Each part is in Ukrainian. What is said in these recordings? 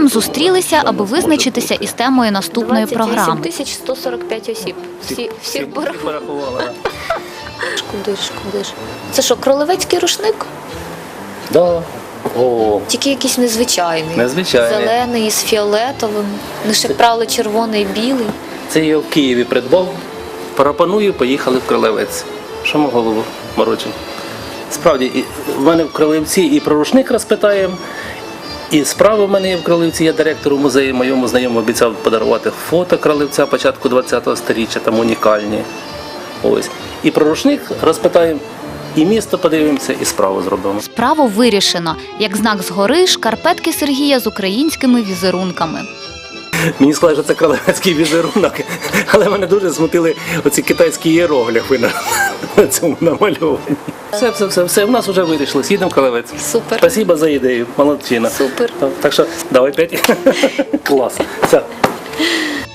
Сергієм зустрілися, аби визначитися із темою наступної програми. тисяч 145 осіб. Всі, всіх порахували. порахували. Шкодиш, шкодиш. Це що, кролевецький рушник? Да. О, Тільки якийсь незвичайний. Незвичайний. Зелений з фіолетовим. Не ще правило червоний, білий. це я в Києві придбав. Пропоную, поїхали в Кролевець. Що ми голову морочимо? Справді, і в мене в Кролевці і про рушник розпитаємо. І справа в мене є в краливці, я директору музею моєму знайому обіцяв подарувати фото краливця початку 20-го сторіччя, там унікальні. Ось. І про рушник розпитаємо, і місто подивимося, і справу зробимо. Справу вирішено. Як знак згори, шкарпетки Сергія з українськими візерунками. Мені сказали, що це кролевецький візерунок, але мене дуже смутили оці китайські іерогліфи на, на цьому намальовані. Все, все, все, все, у нас вже вирішили. Їдемо в Кролевець. Супер. Спасибо за ідею, молодчина. Супер. Так, так що давай п'ять. Клас. Все.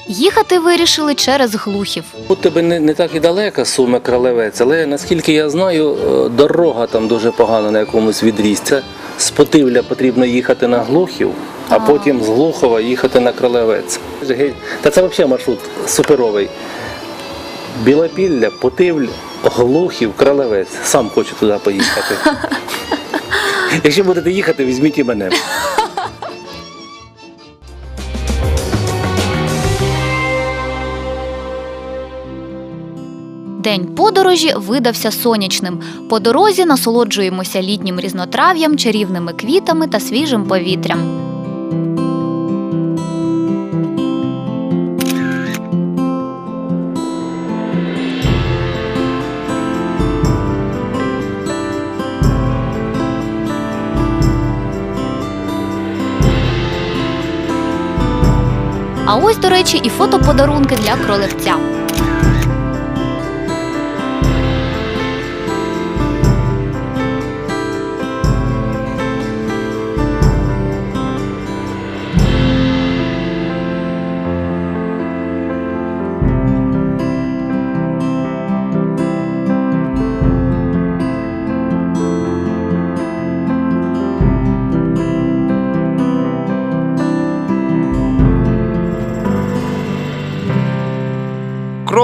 Їхати вирішили через глухів. Тут тебе не, не так і далеко суми кролевець, але наскільки я знаю, е, дорога там дуже погана на якомусь відрізці. Це з Потивля потрібно їхати на Глухів, а потім з Глухова їхати на кролевець. Та це взагалі маршрут суперовий. Білопілля, Потивль, Глухів, Кролевець. Сам хочу туди поїхати. Якщо будете їхати, візьміть і мене. День подорожі видався сонячним. По дорозі насолоджуємося літнім різнотрав'ям, чарівними квітами та свіжим повітрям. А ось, до речі, і фотоподарунки для кролевця.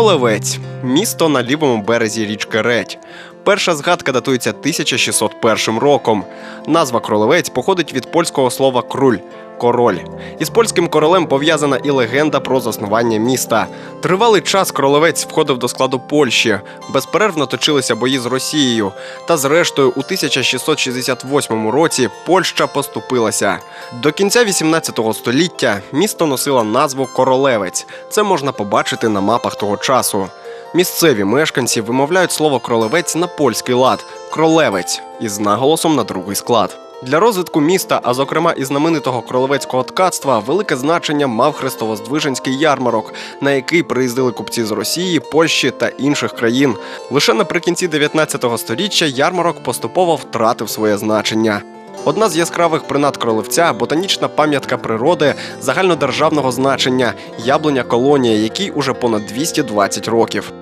Кролевець місто на лівому березі річки Редь. Перша згадка датується 1601 роком. Назва Кролевець походить від польського слова круль король. Із польським королем пов'язана і легенда про заснування міста. Тривалий час Кролевець входив до складу Польщі, безперервно точилися бої з Росією. Та зрештою, у 1668 році Польща поступилася. До кінця 18 століття місто носило назву Королевець. Це можна побачити на мапах того часу. Місцеві мешканці вимовляють слово кролевець на польський лад кролевець із наголосом на другий склад. Для розвитку міста, а зокрема і знаменитого кролевецького ткацтва, велике значення мав Хрестовоздвиженський ярмарок, на який приїздили купці з Росії, Польщі та інших країн. Лише наприкінці 19 століття ярмарок поступово втратив своє значення. Одна з яскравих принад кролевця ботанічна пам'ятка природи загальнодержавного значення яблуня колонія, якій уже понад 220 років.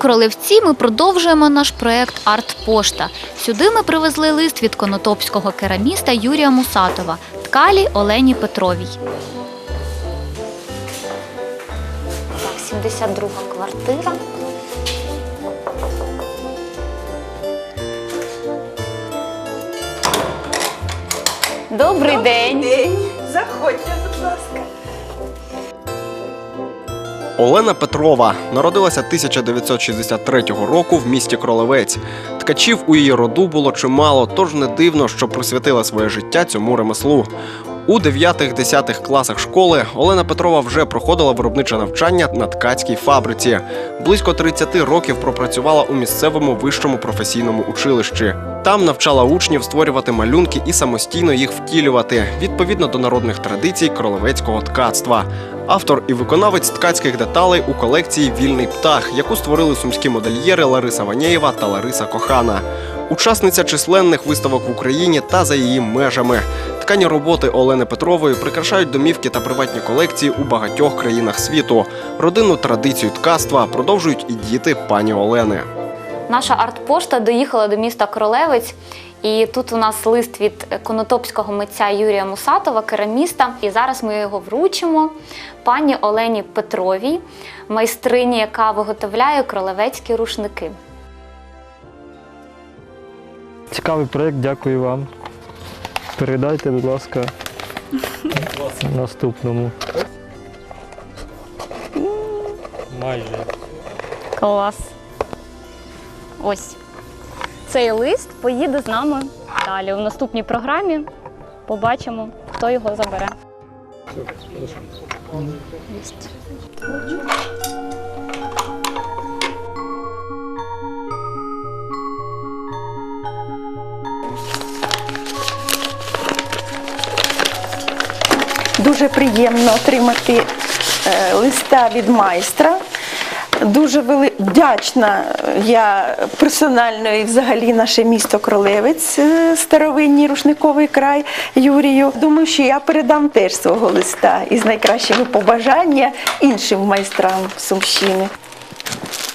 Кролевці ми продовжуємо наш проект Артпошта. Сюди ми привезли лист від конотопського кераміста Юрія Мусатова, ткалі Олені Петровій. Так, 72 квартира. Добрий день. День. Заходьте, будь ласка. Олена Петрова народилася 1963 року в місті Кролевець. Ткачів у її роду було чимало, тож не дивно, що присвятила своє життя цьому ремеслу. У 9-10 класах школи Олена Петрова вже проходила виробниче навчання на ткацькій фабриці. Близько 30 років пропрацювала у місцевому вищому професійному училищі. Там навчала учнів створювати малюнки і самостійно їх втілювати відповідно до народних традицій кролевецького ткацтва. Автор і виконавець ткацьких деталей у колекції Вільний птах, яку створили сумські модельєри Лариса Ванєєва та Лариса Кохана. Учасниця численних виставок в Україні та за її межами. Ткані роботи Олени Петрової прикрашають домівки та приватні колекції у багатьох країнах світу. Родинну традицію ткацтва продовжують і діти пані Олени. Наша артпошта доїхала до міста Кролевець. І тут у нас лист від конотопського митця Юрія Мусатова, кераміста. І зараз ми його вручимо пані Олені Петровій, майстрині, яка виготовляє кролевецькі рушники. Цікавий проєкт, дякую вам. Передайте, будь ласка, наступному. Майже. Клас. Ось. Цей лист поїде з нами далі. У наступній програмі побачимо, хто його забере. Дуже приємно отримати е, листа від майстра. Дуже вели... вдячна я персонально і взагалі наше місто Кролевець, старовинній рушниковий край Юрію. Думаю, що я передам теж свого листа із найкращими побажання іншим майстрам Сумщини.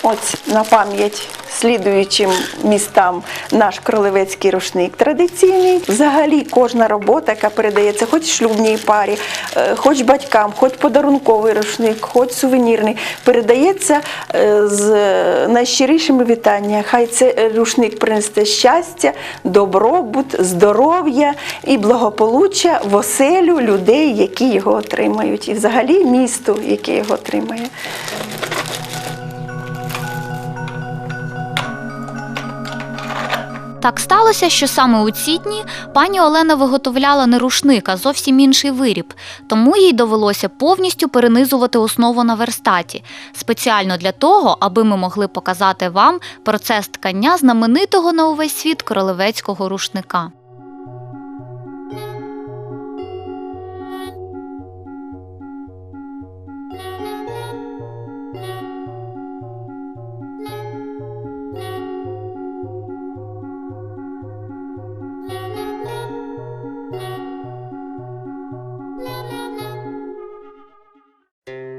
Ось на пам'ять слідуючим містам наш кролевецький рушник традиційний. Взагалі кожна робота, яка передається хоч шлюбній парі, е, хоч батькам, хоч подарунковий рушник, хоч сувенірний, передається е, з найщирішими вітаннями. Хай цей рушник принесе щастя, добробут, здоров'я і благополуччя в оселю людей, які його отримають, і взагалі місту, яке його отримає. Так сталося, що саме у ці дні пані Олена виготовляла не рушник, а зовсім інший виріб, тому їй довелося повністю перенизувати основу на верстаті, спеціально для того, аби ми могли показати вам процес ткання знаменитого на увесь світ королевецького рушника.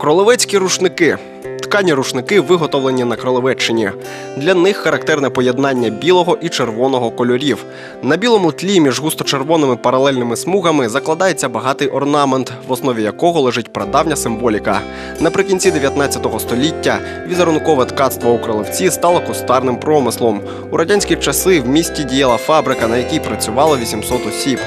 Кролевецькі рушники. Ткані рушники виготовлені на Кролевеччині. Для них характерне поєднання білого і червоного кольорів. На білому тлі між густо-червоними паралельними смугами закладається багатий орнамент, в основі якого лежить прадавня символіка. Наприкінці 19 століття візерункове ткацтво у Кролевці стало кустарним промислом. У радянські часи в місті діяла фабрика, на якій працювало 800 осіб.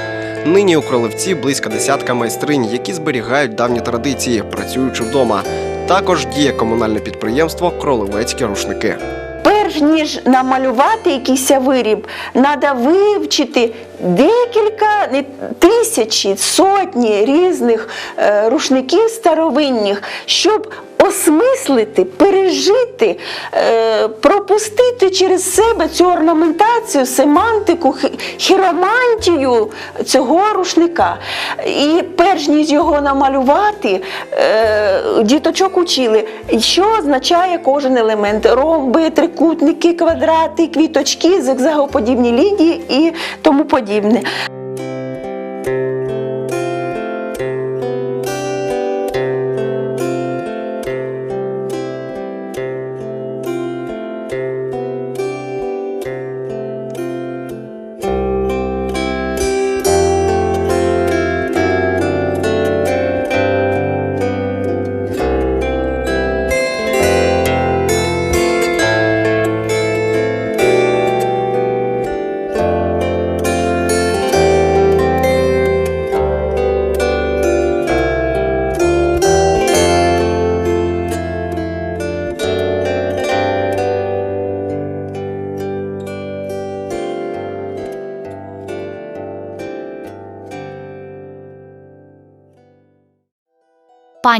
Нині у Кролевці близько десятка майстринь, які зберігають давні традиції, працюючи вдома. Також діє комунальне підприємство Кролевецькі рушники. Перш ніж намалювати якийсь виріб, треба вивчити декілька тисячі, сотні різних е, рушників старовинних, щоб осмислити, пережити, е, пропустити через себе цю орнаментацію, семантику, хіромантію цього рушника. І перш ніж його намалювати, е, діточок учили, що означає кожен елемент: ромби, трикутники, квадрати, квіточки, зигзагоподібні лінії і тому подібне.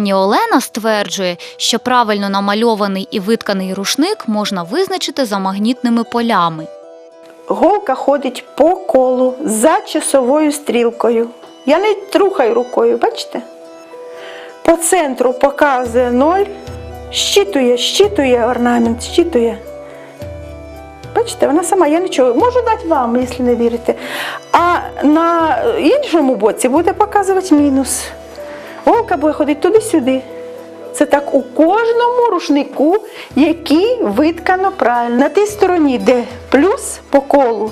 Пані Олена стверджує, що правильно намальований і витканий рушник можна визначити за магнітними полями. Голка ходить по колу за часовою стрілкою. Я не трухаю рукою, бачите? По центру показує ноль, щитує, щитує орнамент, щитує. Бачите, вона сама, я нічого можу дати вам, якщо не вірите. А на іншому боці буде показувати мінус. Голка буде ходити туди-сюди. Це так у кожному рушнику, який виткано правильно. На тій стороні, де плюс по колу,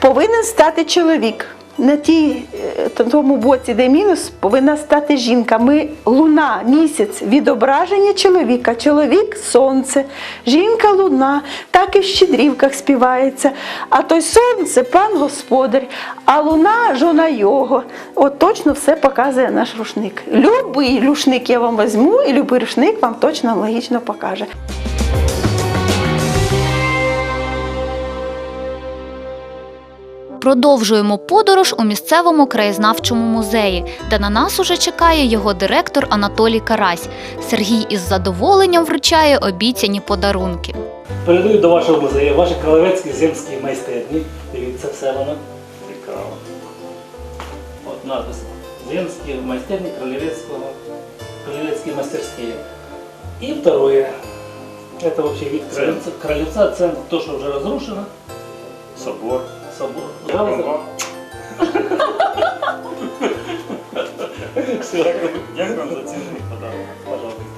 повинен стати чоловік. На тій е, тому боці, де мінус, повинна стати жінка. Ми луна, місяць, відображення чоловіка. Чоловік сонце, жінка луна, так і в щедрівках співається. А той сонце пан господар, а луна жона його. От точно все показує наш рушник. Любий рушник я вам візьму, і любий рушник вам точно логічно покаже. Продовжуємо подорож у місцевому краєзнавчому музеї, де на нас уже чекає його директор Анатолій Карась. Сергій із задоволенням вручає обіцяні подарунки. Передаю до вашого музею ваші кролевецькі земські майстерні. Дивіться, все воно цікаво. От напис. Земські майстерні Кролевецького, Кролевецкие мастерские. И второе. Это вообще вид кролевца. Кролевца, центр, то, что уже разрушено. Собор. Собор. Дякую за цінний подарунок. Пожалуйста.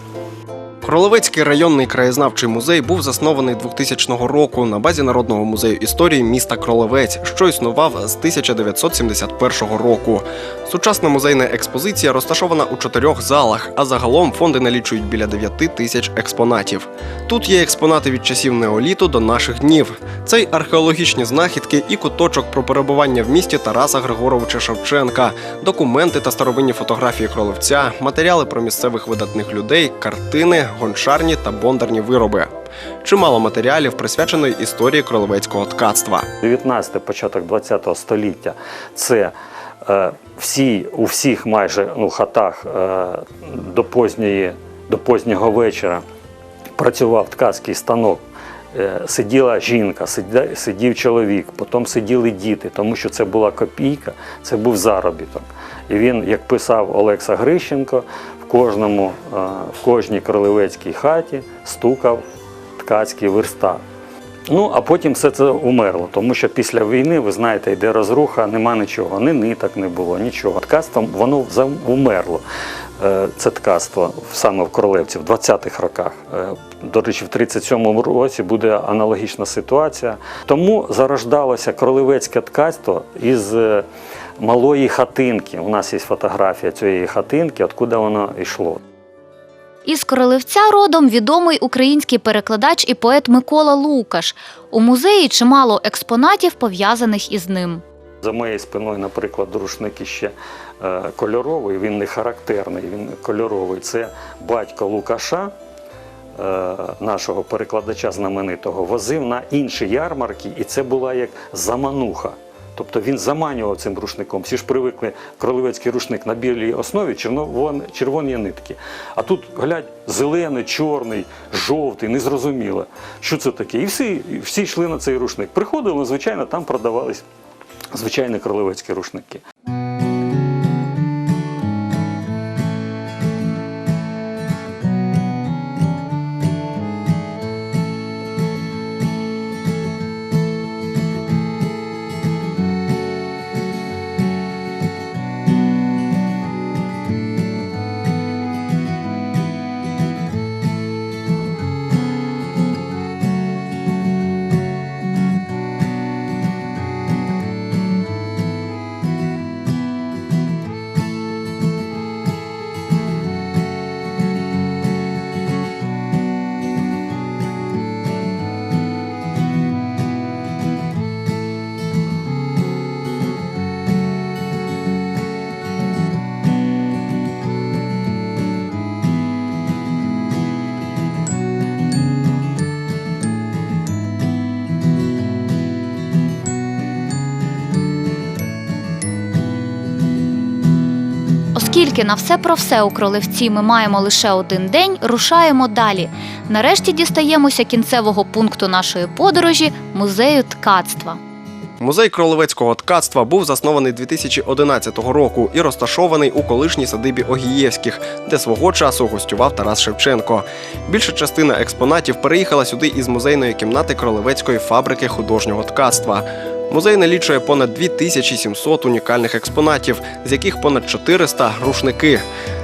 Кролевецький районний краєзнавчий музей був заснований 2000 року на базі Народного музею історії міста Кролевець, що існував з 1971 року. Сучасна музейна експозиція розташована у чотирьох залах, а загалом фонди налічують біля 9 тисяч експонатів. Тут є експонати від часів неоліту до наших днів. Це й археологічні знахідки і куточок про перебування в місті Тараса Григоровича Шевченка, документи та старовинні фотографії кролевця, матеріали про місцевих видатних людей, картини, гончарні та бондарні вироби. Чимало матеріалів присвяченої історії кролевецького ткацтва. 19 початок 20 століття це е, всі, у всіх майже ну, хатах е, до, позньої, до познього вечора працював ткацький станок. Е, Сиділа жінка, сидів чоловік, потім сиділи діти, тому що це була копійка, це був заробіток. І він, як писав Олекса Грищенко, кожному, е, в кожній кролевецькій хаті стукав ткацький верстат. Ну, а потім все це умерло, тому що після війни, ви знаєте, йде розруха, нема нічого, ні ниток не було, нічого. Ткацтво воно умерло. Е, Це ткацтво саме в Королевці в 20-х роках. Е, До речі, в 37-му році буде аналогічна ситуація. Тому зарождалося королевецьке ткацтво із малої хатинки. У нас є фотографія цієї хатинки, откуда воно йшло. Із Королевця родом відомий український перекладач і поет Микола Лукаш. У музеї чимало експонатів, пов'язаних із ним. За моєю спиною, наприклад, рушник іще е, кольоровий, він не характерний, він кольоровий. Це батько Лукаша, е, нашого перекладача знаменитого, возив на інші ярмарки, і це була як замануха. Тобто він заманював цим рушником. Всі ж привикли кролевецький рушник на білій основі червоні, нитки. А тут, глядь, зелений, чорний, жовтий, незрозуміло. Що це таке? І всі, всі йшли на цей рушник. Приходили, звичайно, там продавались звичайні кролевецькі рушники. Оскільки на все про все у Кролевці ми маємо лише один день, рушаємо далі. Нарешті дістаємося кінцевого пункту нашої подорожі музею ткацтва. Музей кролевецького ткацтва був заснований 2011 року і розташований у колишній садибі Огієвських, де свого часу гостював Тарас Шевченко. Більша частина експонатів переїхала сюди із музейної кімнати кролевецької фабрики художнього ткацтва. Музей налічує понад 2700 унікальних експонатів, з яких понад 400 – рушники.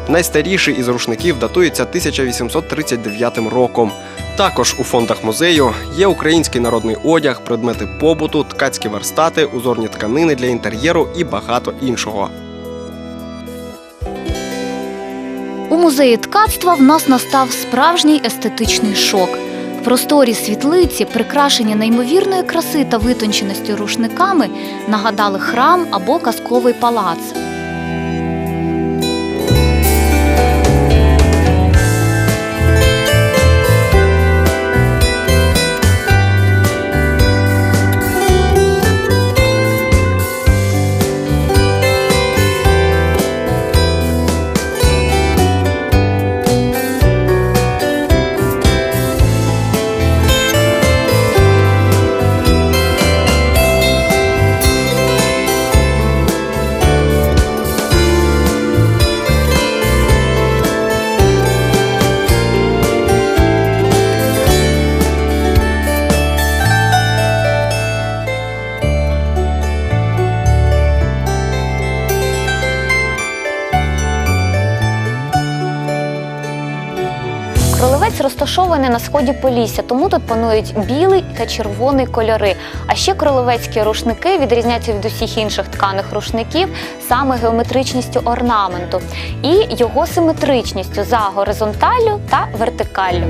Найстаріший із рушників датується 1839 роком. Також у фондах музею є український народний одяг, предмети побуту, ткацькі верстати, узорні тканини для інтер'єру і багато іншого. У музеї ткацтва в нас настав справжній естетичний шок. Просторі світлиці, прикрашені неймовірної краси та витонченості рушниками, нагадали храм або казковий палац. Розташований на сході Полісся, тому тут панують білий та червоний кольори. А ще кролевецькі рушники відрізняються від усіх інших тканих рушників саме геометричністю орнаменту і його симетричністю за горизонталлю та вертикаллю.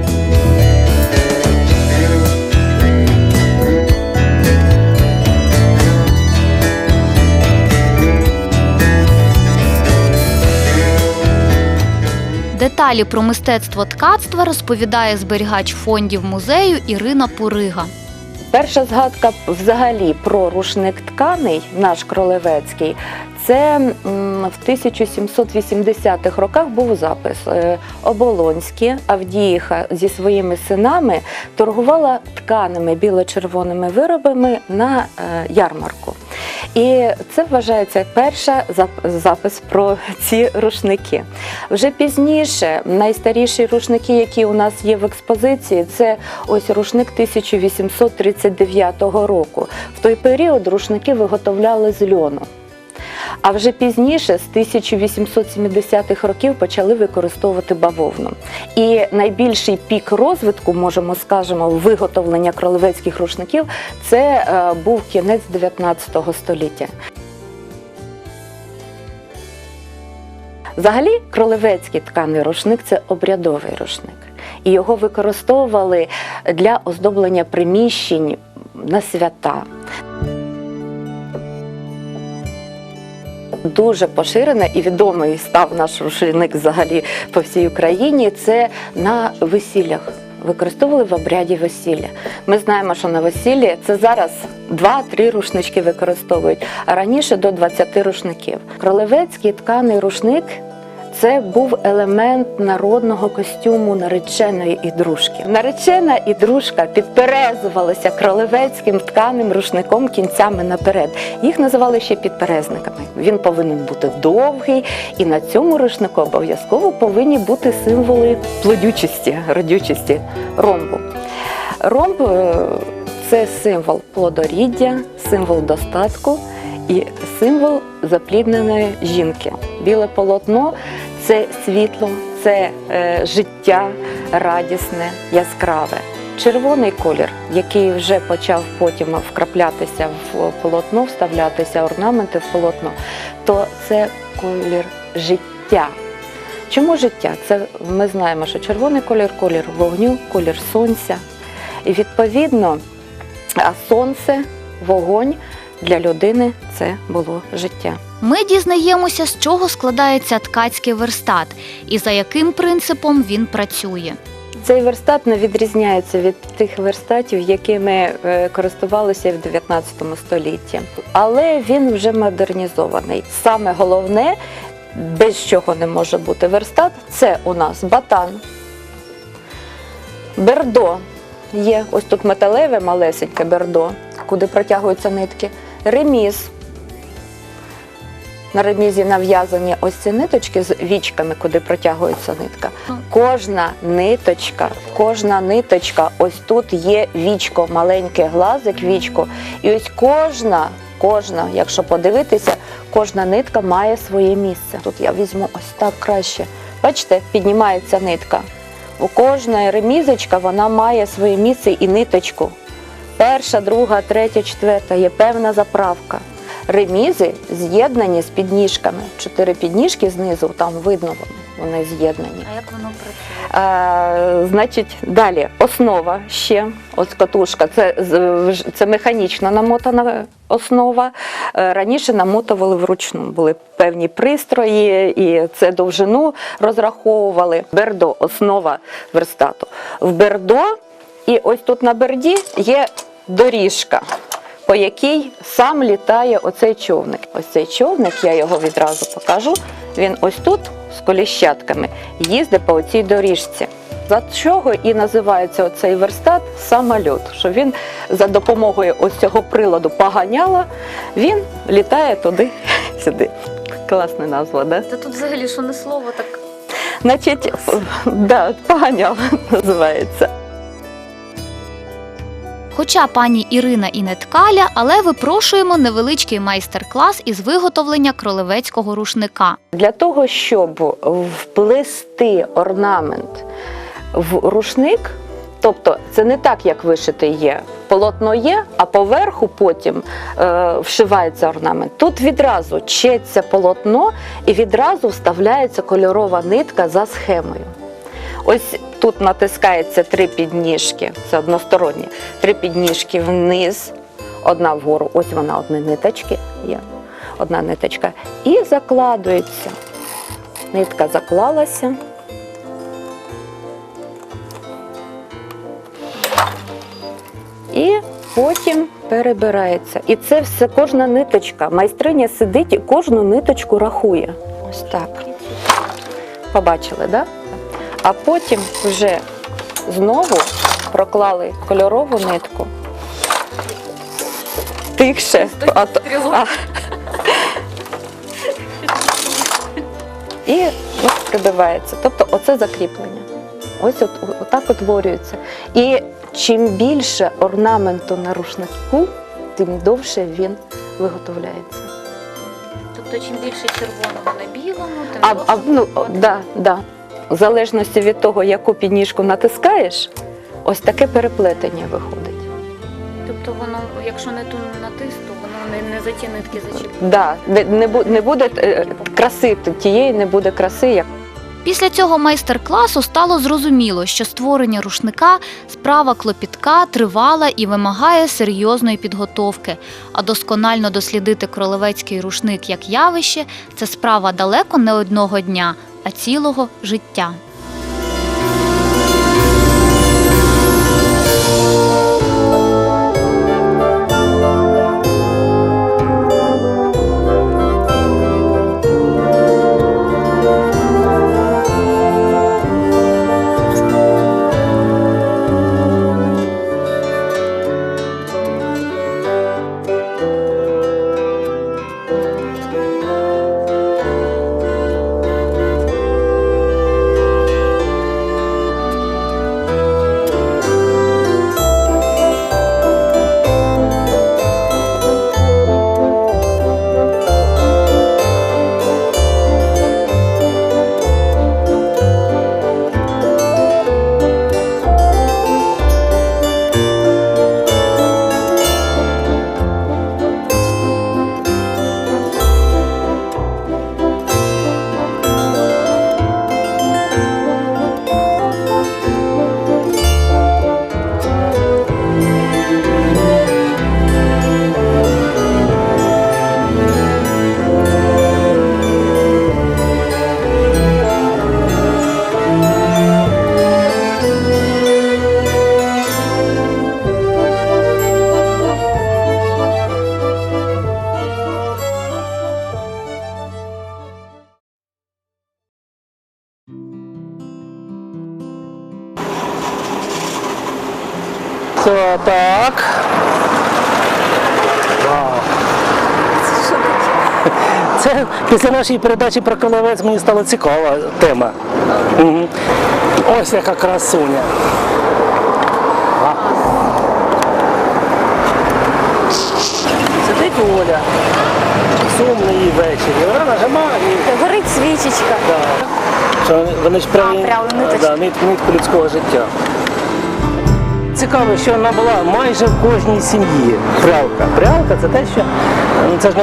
Деталі про мистецтво ткацтва розповідає зберігач фондів музею Ірина Пурига. Перша згадка взагалі про рушник тканий, наш кролевецький, це в 1780-х роках був запис. Е, Оболонське Авдіїха зі своїми синами торгувала тканими біло-червоними виробами на е, ярмарку. І це вважається перша запис про ці рушники. Вже пізніше найстаріші рушники, які у нас є в експозиції, це ось рушник 1839 року. В той період рушники виготовляли з льону. А вже пізніше, з 1870-х років, почали використовувати бавовну. І найбільший пік розвитку, можемо скажемо, виготовлення кролевецьких рушників це е, був кінець 19 століття. Взагалі, кролевецький тканий рушник це обрядовий рушник. І його використовували для оздоблення приміщень на свята. Дуже поширена і відомий став наш рушник взагалі по всій Україні. Це на весіллях. Використовували в обряді весілля. Ми знаємо, що на весіллі це зараз 2-3 рушнички використовують, а раніше до 20 рушників. Кролевецький тканий рушник це був елемент народного костюму нареченої і дружки. Наречена і дружка підперезувалися кролевецьким тканим рушником кінцями наперед. Їх називали ще підперезниками. Він повинен бути довгий, і на цьому рушнику обов'язково повинні бути символи плодючості, родючості ромбу. Ромб е, це символ плодоріддя, символ достатку і символ заплідненої жінки. Біле полотно це світло, це е, життя радісне, яскраве. Червоний колір, який вже почав потім вкраплятися в полотно, вставлятися орнаменти в полотно, то це колір життя. Чому життя? Це ми знаємо, що червоний колір колір вогню, колір сонця. І відповідно, а сонце, вогонь для людини це було життя. Ми дізнаємося, з чого складається ткацький верстат і за яким принципом він працює. Цей верстат не відрізняється від тих верстатів, якими е, користувалися в 19 столітті. Але він вже модернізований. Саме головне, без чого не може бути верстат, це у нас батан, бердо. Є ось тут металеве малесеньке бердо, куди протягуються нитки. реміз. На ремізі нав'язані ось ці ниточки з вічками, куди протягується нитка. Кожна ниточка, кожна ниточка, ось тут є вічко, маленький глазик, вічко. І ось кожна, кожна, якщо подивитися, кожна нитка має своє місце. Тут я візьму ось так краще. Бачите, піднімається нитка. У кожної ремізочка вона має своє місце і ниточку. Перша, друга, третя, четверта є певна заправка. Ремізи з'єднані з підніжками. Чотири підніжки знизу, там видно вони з'єднані. А як воно працює? Е, значить, далі основа ще. Ось катушка. Це, це механічно намотана основа. Е, раніше намотували вручну. Були певні пристрої, і це довжину розраховували. Бердо основа верстату. В бердо, і ось тут на берді є доріжка. По якій сам літає оцей човник. Ось цей човник, я його відразу покажу. Він ось тут з коліщатками їздить по цій доріжці. За чого і називається оцей верстат самольот, що він за допомогою ось цього приладу поганяла, він літає туди сюди. Класна назва, да? Та тут взагалі що не слово, так Значить, да, поганяла називається. Хоча пані Ірина і не ткаля, але випрошуємо невеличкий майстер-клас із виготовлення кролевецького рушника. Для того, щоб вплести орнамент в рушник, тобто це не так, як вишити є. Полотно є, а поверху потім е, вшивається орнамент. Тут відразу четься полотно і відразу вставляється кольорова нитка за схемою. Ось тут натискається три підніжки, це односторонні, три підніжки вниз, одна вгору, ось вона одні ниточки є, одна ниточка, і закладується. Нитка заклалася. І потім перебирається. І це все кожна ниточка. Майстриня сидить і кожну ниточку рахує. Ось так. Побачили, так? Да? А потім вже знову проклали кольорову нитку. Тихше. А, то- а. І ось прибивається. Тобто оце закріплення. Ось от, отак утворюється. І чим більше орнаменту на рушнику, тим довше він виготовляється. Тобто, чим більше червоного на білому, тим А, а, ну, да, да. В залежності від того, яку підніжку натискаєш, ось таке переплетення виходить. Тобто воно, якщо не ту натис, то воно не, не за ті нитки Так, Да, не, не, не буде е, краси, тієї не буде краси, як Після цього майстер-класу стало зрозуміло, що створення рушника справа клопітка, тривала і вимагає серйозної підготовки. А досконально дослідити кролевецький рушник як явище це справа далеко не одного дня, а цілого життя. Це так. Вау. Це після нашої передачі про Колевець мені стала цікава тема. Ось яка красуня. Сидить Оля. Сумний ввечері. Вона нажимає. і Горить свічечка. Да. Що вони- ж прямо, А, ниточки. да, нит, нитку людського життя. Цікаво, що вона була майже в кожній сім'ї. Прялка. Прялка це те, що це ж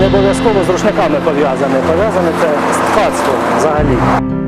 не обов'язково з рушниками пов'язане. Пов'язане це з ткацтвом взагалі.